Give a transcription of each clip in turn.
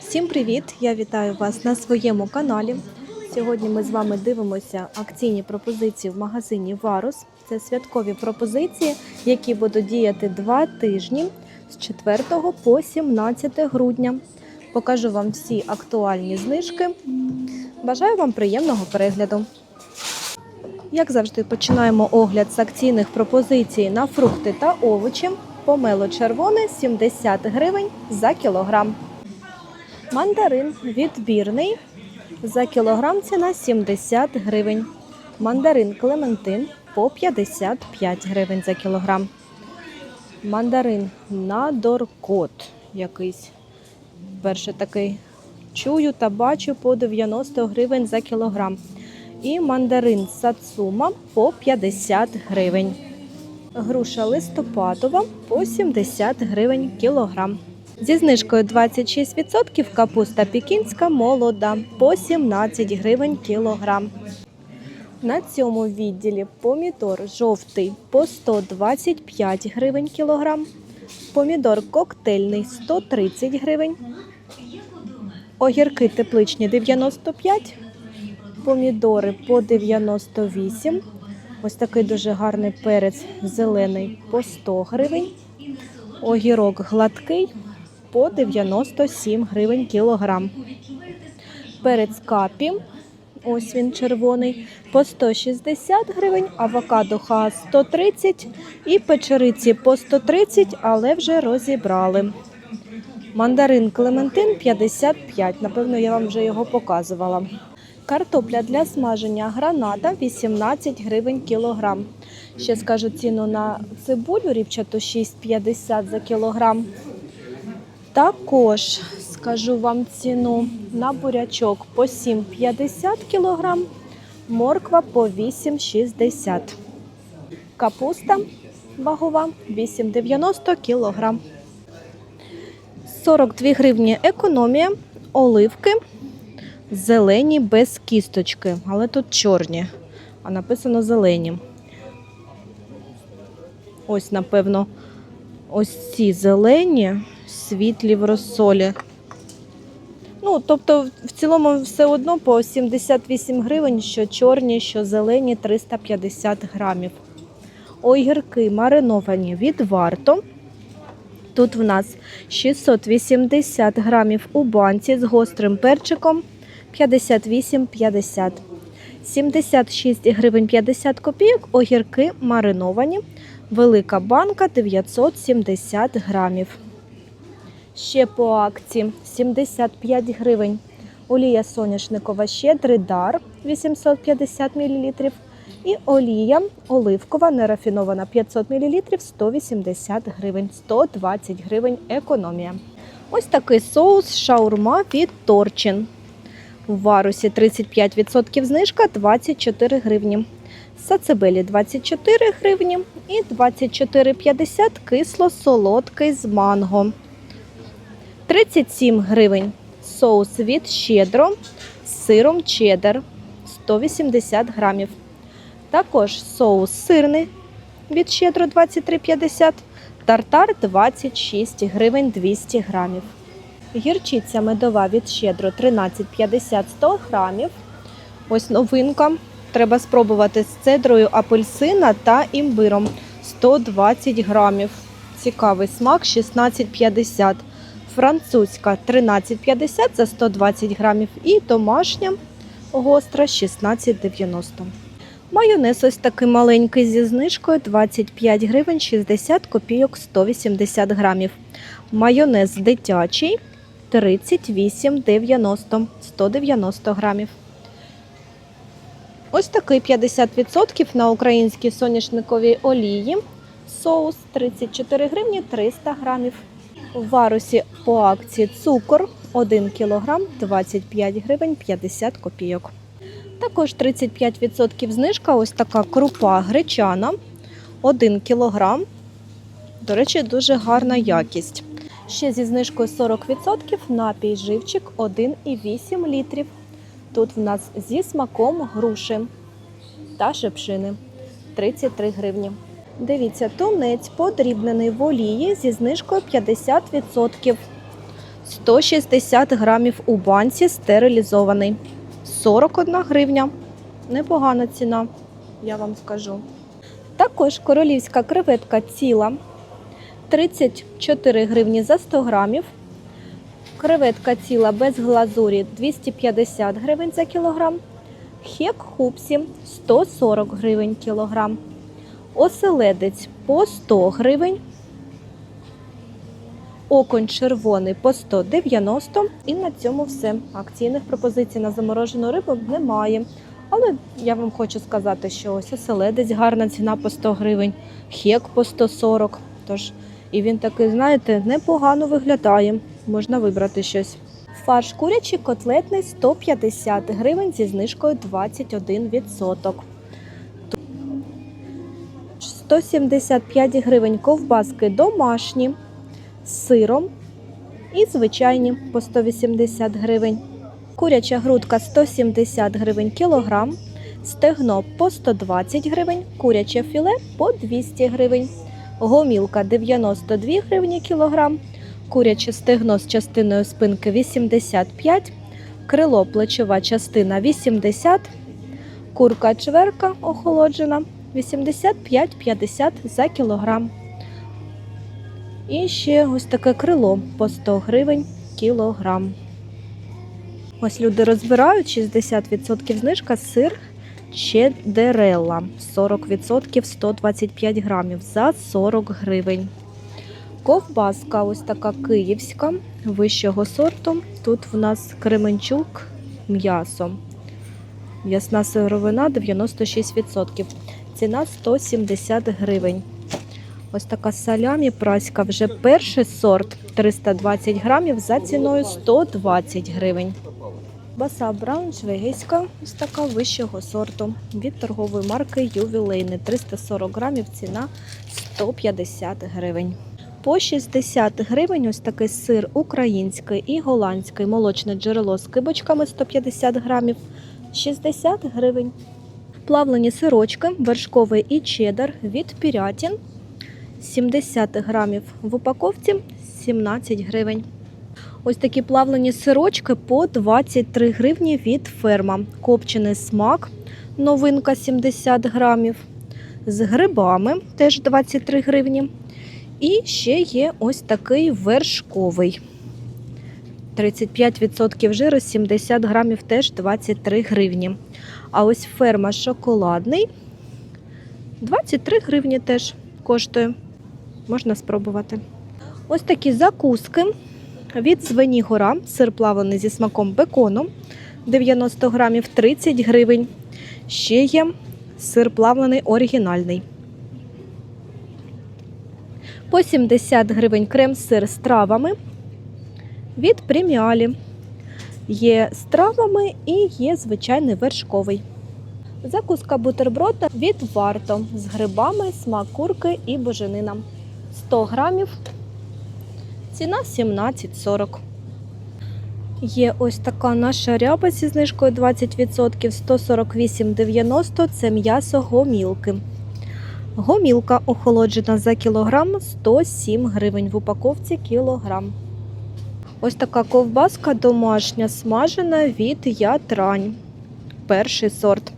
Всім привіт! Я вітаю вас на своєму каналі. Сьогодні ми з вами дивимося акційні пропозиції в магазині Варус. Це святкові пропозиції, які будуть діяти два тижні з 4 по 17 грудня. Покажу вам всі актуальні знижки. Бажаю вам приємного перегляду. Як завжди, починаємо огляд з акційних пропозицій на фрукти та овочі. Помело червоне 70 гривень за кілограм. Мандарин відбірний за кілограм ціна 70 гривень. Мандарин Клементин по 55 гривень за кілограм. Мандарин Надоркот якийсь. Перше такий чую та бачу по 90 гривень за кілограм. І мандарин Сацума по 50 гривень. Груша листопадова по 70 гривень кілограм. Зі знижкою 26% капуста пікінська молода по 17 гривень кілограм. На цьому відділі помідор жовтий по 125 гривень кілограм. Помідор коктейльний 130 гривень. Огірки тепличні 95. Помідори по 98. Ось такий дуже гарний перець зелений по 100 гривень. Огірок гладкий по 97 гривень кілограм. Перець капі, ось він червоний, по 160 гривень, авокадо ха 130 і печериці по 130, але вже розібрали. Мандарин Клементин 55, напевно, я вам вже його показувала. Картопля для смаження граната 18 гривень кілограм. Ще скажу ціну на цибулю рівчату 6,50 за кілограм. Також скажу вам ціну на бурячок по 7,50 кілограм, морква по 8,60. Капуста вагова 8,90 кілограм. 42 гривні економія, оливки зелені без кісточки, але тут чорні, а написано зелені. Ось, напевно, ось ці зелені, світлі в розсолі. Ну, тобто, в цілому все одно по 78 гривень, що чорні, що зелені 350 грамів. Огірки мариновані від варто. Тут в нас 680 грамів у банці з гострим перчиком 58,50. 76 гривень 50 копійок, огірки мариновані. Велика банка 970 грамів. Ще по акції 75 гривень. Олія соняшникова щедрий дар 850 мл. І олія оливкова нерафінована 500 мл 180 гривень, 120 гривень економія. Ось такий соус шаурма від Торчин. В варусі 35% знижка 24 гривні. Сацебелі 24 гривні і 24,50 кисло-солодкий з манго. 37 гривень соус від щедро з сиром чеддер 180 грамів. Також соус сирний від щедро 23,50, тартар 26 гривень 200 грамів. Гірчиця медова від щедро 13,50 100 грамів. Ось новинка. Треба спробувати з цедрою апельсина та імбиром 120 грамів. Цікавий смак 16,50. Французька 13,50 за 120 грамів. І домашня гостра 16,90. Майонез ось такий маленький зі знижкою 25 гривень 60 копійок 180 грамів. Майонез дитячий 38,90 190 грамів. Ось такий 50% на українській соняшниковій олії. Соус 34 гривні 300 грамів. В варусі по акції цукор 1 кг 25 гривень 50 копійок. Також 35% знижка. Ось така крупа гречана 1 кг. До речі, дуже гарна якість. Ще зі знижкою 40% напій живчик 1,8 літрів. Тут в нас зі смаком груші та шипшини 33 гривні. Дивіться, тунець подрібнений в олії зі знижкою 50%. 160 грамів у банці стерилізований. 41 гривня. Непогана ціна, я вам скажу. Також королівська креветка ціла 34 гривні за 100 грамів. Креветка ціла без глазурі 250 гривень за кілограм. Хек хупсі 140 гривень кілограм. Оселедець по 100 гривень. Оконь червоний по 190 і на цьому все. Акційних пропозицій на заморожену рибу немає. Але я вам хочу сказати, що ось оселедець гарна ціна по 100 гривень, хек по 140. Тож і він такий, знаєте, непогано виглядає. Можна вибрати щось. Фарш курячий котлетний 150 гривень зі знижкою 21%. 175 гривень ковбаски домашні з сиром і звичайні по 180 гривень. Куряча грудка 170 гривень кілограм, стегно по 120 гривень, куряче філе по 200 гривень, гомілка 92 гривні кілограм, куряче стегно з частиною спинки 85, крило плечова частина 80, курка чверка охолоджена 85-50 за кілограм. І ще ось таке крило по 100 гривень кілограм. Ось люди розбирають 60% знижка сир чедерелла 40% 125 грамів за 40 гривень. Ковбаска ось така київська вищого сорту. Тут в нас Кременчук м'ясо. М'ясна сировина 96%. Ціна 170 гривень. Ось така салямі праська вже перший сорт 320 грамів за ціною 120 гривень. Баса брауншвейгська, ось така вищого сорту від торгової марки Ювілейний 340 грамів, ціна 150 гривень. По 60 гривень ось такий сир український і голландський молочне джерело з кибочками 150 грамів 60 гривень. Плавлені сирочки, вершковий і чеддер від Пірятін 70 грамів в упаковці 17 гривень. Ось такі плавлені сирочки по 23 гривні від ферма. Копчений смак, новинка 70 грамів. З грибами теж 23 гривні. І ще є ось такий вершковий. 35% жиру, 70 грамів теж 23 гривні. А ось ферма шоколадний 23 гривні теж коштує. Можна спробувати. Ось такі закуски від Звені Гора, сир плавлений зі смаком бекону 90 грамів 30 гривень. Ще є сир плавлений оригінальний. По 70 гривень крем-сир з травами від преміалі. Є з травами і є звичайний вершковий. Закуска бутерброда від варто з грибами, смак курки і боженина. 100 грамів. Ціна 17,40. Є ось така наша ряба зі знижкою 20%, 148,90 це м'ясо гомілки. Гомілка охолоджена за кілограм 107 гривень в упаковці кілограм. Ось така ковбаска домашня смажена від ятрань. Перший сорт.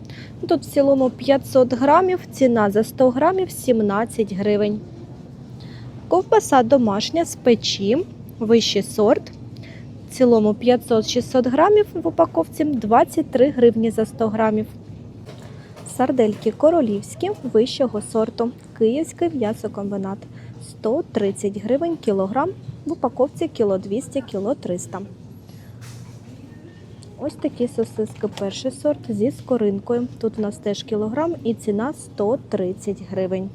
Тут в цілому 500 грамів, ціна за 100 грамів 17 гривень. Ковбаса домашня з печі, вищий сорт. В цілому 500-600 грамів в упаковці 23 гривні за 100 грамів. Сардельки королівські вищого сорту. Київський м'ясокомбінат 130 гривень кілограм, в упаковці кіло 200, кіло 300. Ось такі сосиски перший сорт зі скоринкою. Тут у нас теж кілограм і ціна 130 гривень.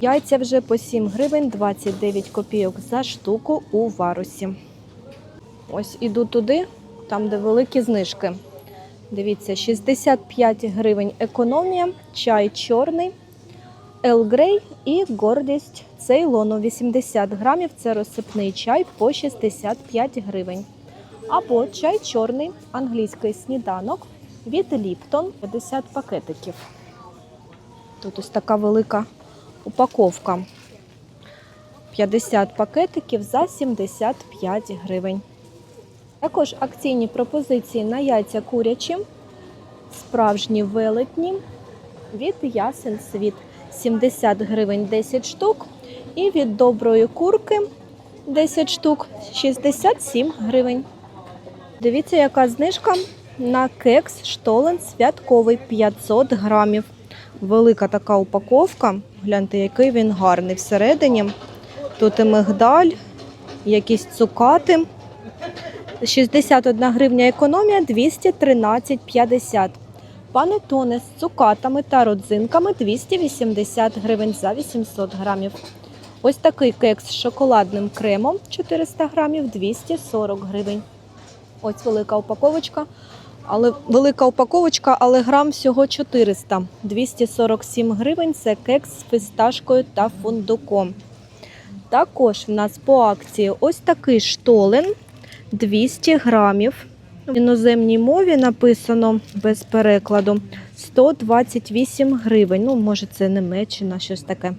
Яйця вже по 7 гривень 29 копійок за штуку у варусі. Ось іду туди, там де великі знижки. Дивіться, 65 гривень економія, чай чорний, Ел Грей і гордість цейлону 80 грамів. Це розсипний чай по 65 гривень. Або чай чорний, англійський сніданок від Ліптон 50 пакетиків. Тут ось така велика упаковка. 50 пакетиків за 75 гривень. Також акційні пропозиції на яйця курячі, справжні велетні від ясен світ 70 гривень 10 штук. І від доброї курки 10 штук 67 гривень. Дивіться, яка знижка на кекс штолен святковий 500 грамів. Велика така упаковка. Гляньте, який він гарний всередині. Тут і мигдаль, якісь цукати. 61 гривня економія, 213,50. Панетоне з цукатами та родзинками 280 гривень за 800 грамів. Ось такий кекс з шоколадним кремом 400 грамів 240 гривень. Ось велика упаковочка. Але велика упаковочка, але грам всього 400. 247 гривень це кекс з фісташкою та фундуком. Також в нас по акції ось такий штолен 200 грамів. В іноземній мові написано без перекладу 128 гривень. Ну, може, це Німеччина, щось таке.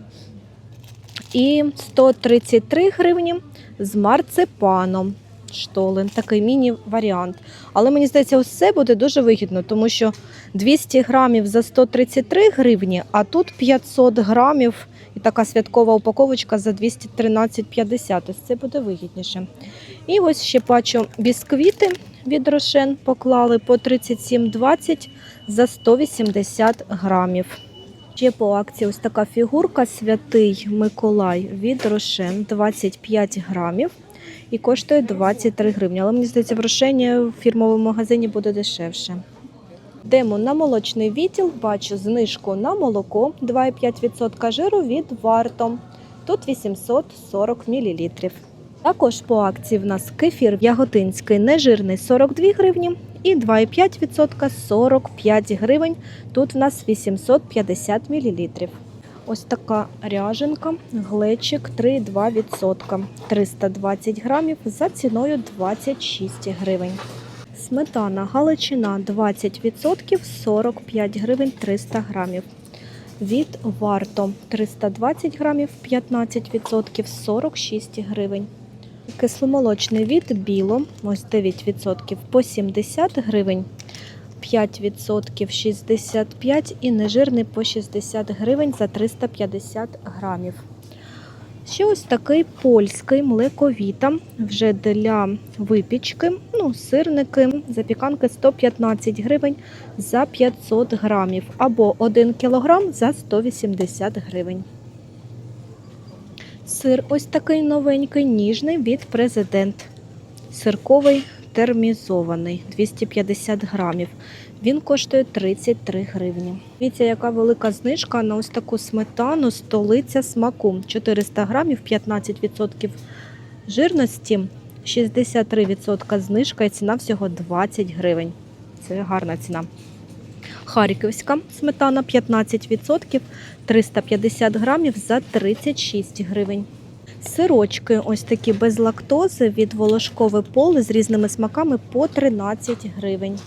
І 133 гривні з марципаном. Штолен, такий міні-варіант. Але мені здається, це буде дуже вигідно, тому що 200 грамів за 133 гривні, а тут 500 грамів і така святкова упаковочка за 213,50. Ось це буде вигідніше. І ось ще бачу бісквіти від Рошен поклали по 37,20 за 180 грамів. Ще по акції ось така фігурка Святий Миколай від Рошен 25 грамів і коштує 23 гривні. Але мені здається, в Рошені в фірмовому магазині буде дешевше. Йдемо на молочний відділ, бачу знижку на молоко 2,5% жиру від варто. Тут 840 мл. Також по акції в нас кефір яготинський нежирний 42 гривні і 2,5% 45 гривень. Тут в нас 850 мл. Ось така ряженка, глечик 3,2%, 320 грамів за ціною 26 гривень. Сметана Галичина 20%, 45 гривень 300 грамів. Від варто 320 грамів, 15%, 46 гривень. Кисломолочний від біло, ось 9% по 70 гривень. 5% 65 і нежирний по 60 гривень за 350 грамів. Ще ось такий польський млековіта вже для випічки, ну, сирники, запіканки 115 гривень за 500 грамів або 1 кілограм за 180 гривень. Сир ось такий новенький, ніжний від президент. Сирковий термізований 250 грамів. Він коштує 33 гривні. Дивіться, яка велика знижка на ось таку сметану столиця смаку. 400 грамів, 15% жирності, 63% знижка і ціна всього 20 гривень. Це гарна ціна. Харківська сметана 15%, 350 грамів за 36 гривень. Сирочки ось такі без лактози від волошкове поле з різними смаками по 13 гривень.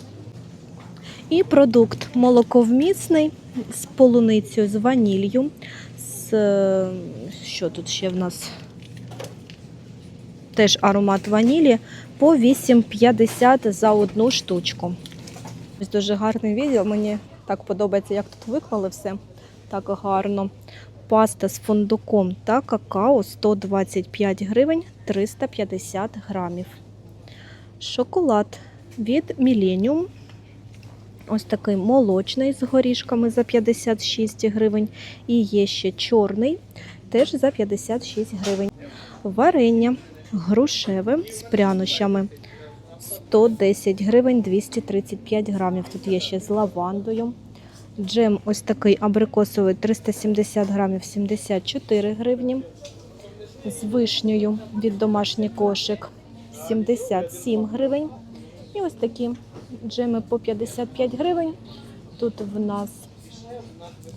І продукт молоковмісний з полуницею, з ванілью. З, е, що тут ще в нас? Теж аромат ванілі по 8,50 за одну штучку. Ось дуже гарний відео. Мені так подобається, як тут виклали все. Так гарно. Паста з фундуком та какао 125 гривень 350 грамів. Шоколад від Millennium. Ось такий молочний з горішками за 56 гривень. І є ще чорний, теж за 56 гривень. Варення грушеве з прянощами 110 гривень 235 грамів. Тут є ще з лавандою. Джем ось такий абрикосовий 370 грамів 74 гривні. З вишнею від домашній кошик 77 гривень. І ось такі джеми по 55 гривень. Тут в нас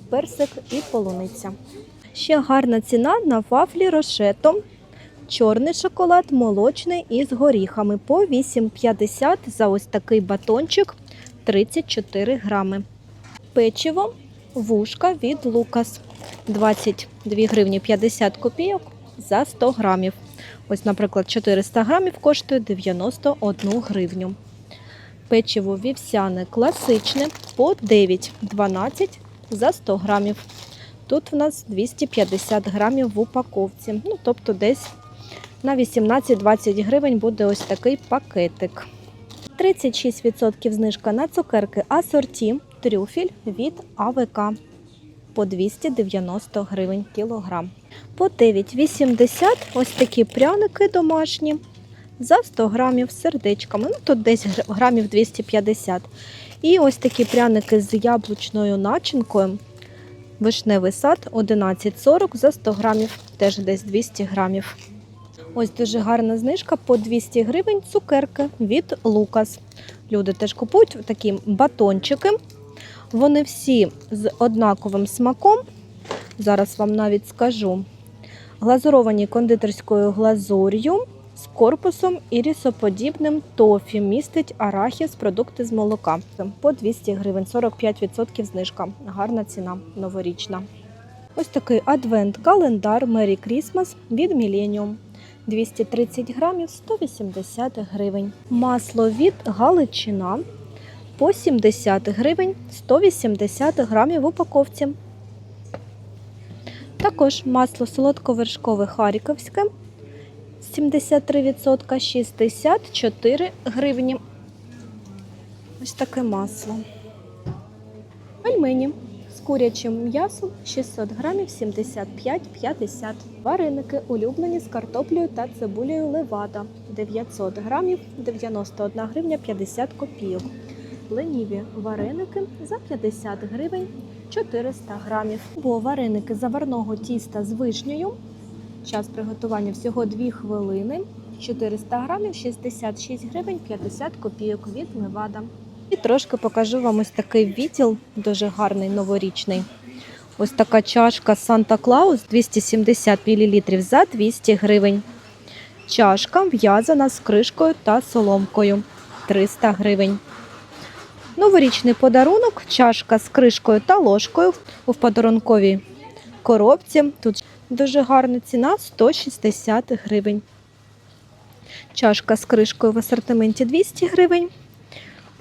персик і полуниця. Ще гарна ціна на вафлі рошето. Чорний шоколад, молочний із горіхами по 8,50 за ось такий батончик 34 грами. Печиво вушка від Лукас 22 гривні 50 копійок за 100 грамів. Ось, наприклад, 400 грамів коштує 91 гривню. Печиво вівсяне класичне по 9,12 за 100 грамів. Тут в нас 250 грамів в упаковці. Ну, тобто десь на 18-20 гривень буде ось такий пакетик. 36% знижка на цукерки асорті трюфіль від АВК по 290 гривень кілограм. По 9,80 ось такі пряники домашні за 100 грамів сердечками. Ну, тут десь грамів 250. І ось такі пряники з яблучною начинкою. Вишневий сад 11,40 за 100 грамів, теж десь 200 грамів. Ось дуже гарна знижка по 200 гривень цукерки від Лукас. Люди теж купують такі батончики. Вони всі з однаковим смаком. Зараз вам навіть скажу. Глазуровані кондитерською глазур'ю з корпусом і рісоподібним тофі. Містить арахіс, продукти з молока. По 200 гривень, 45% знижка. Гарна ціна новорічна. Ось такий адвент-календар Merry Christmas від Millennium. 230 грамів 180 гривень. Масло від Галичина по 70 гривень 180 грамів в упаковці. Також масло солодковершкове Харківське 73% 64 гривні. Ось таке масло. Пельмені з курячим м'ясом 600 грамів 75,50. Вареники улюблені з картоплею та цибулею левада 900 грамів 91 гривня 50 копійок. Леніві вареники за 50 гривень 400 грамів. Бо вареники заварного тіста з вишнею. Час приготування всього 2 хвилини. 400 грамів 66 гривень 50 копійок від Левада. І трошки покажу вам ось такий відділ, дуже гарний новорічний. Ось така чашка Санта Клаус 270 мл за 200 гривень. Чашка в'язана з кришкою та соломкою 300 гривень. Новорічний подарунок, чашка з кришкою та ложкою у подарунковій коробці. Тут дуже гарна ціна 160 гривень. Чашка з кришкою в асортименті 200 гривень.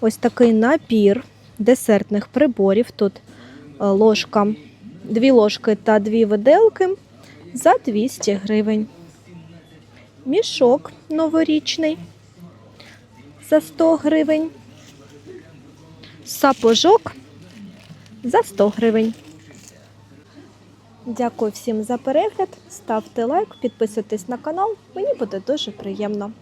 Ось такий набір десертних приборів. Тут е, ложка, дві ложки та дві виделки за 200 гривень. Мішок новорічний за 100 гривень. Сапожок за 100 гривень. Дякую всім за перегляд. Ставте лайк, підписуйтесь на канал. Мені буде дуже приємно.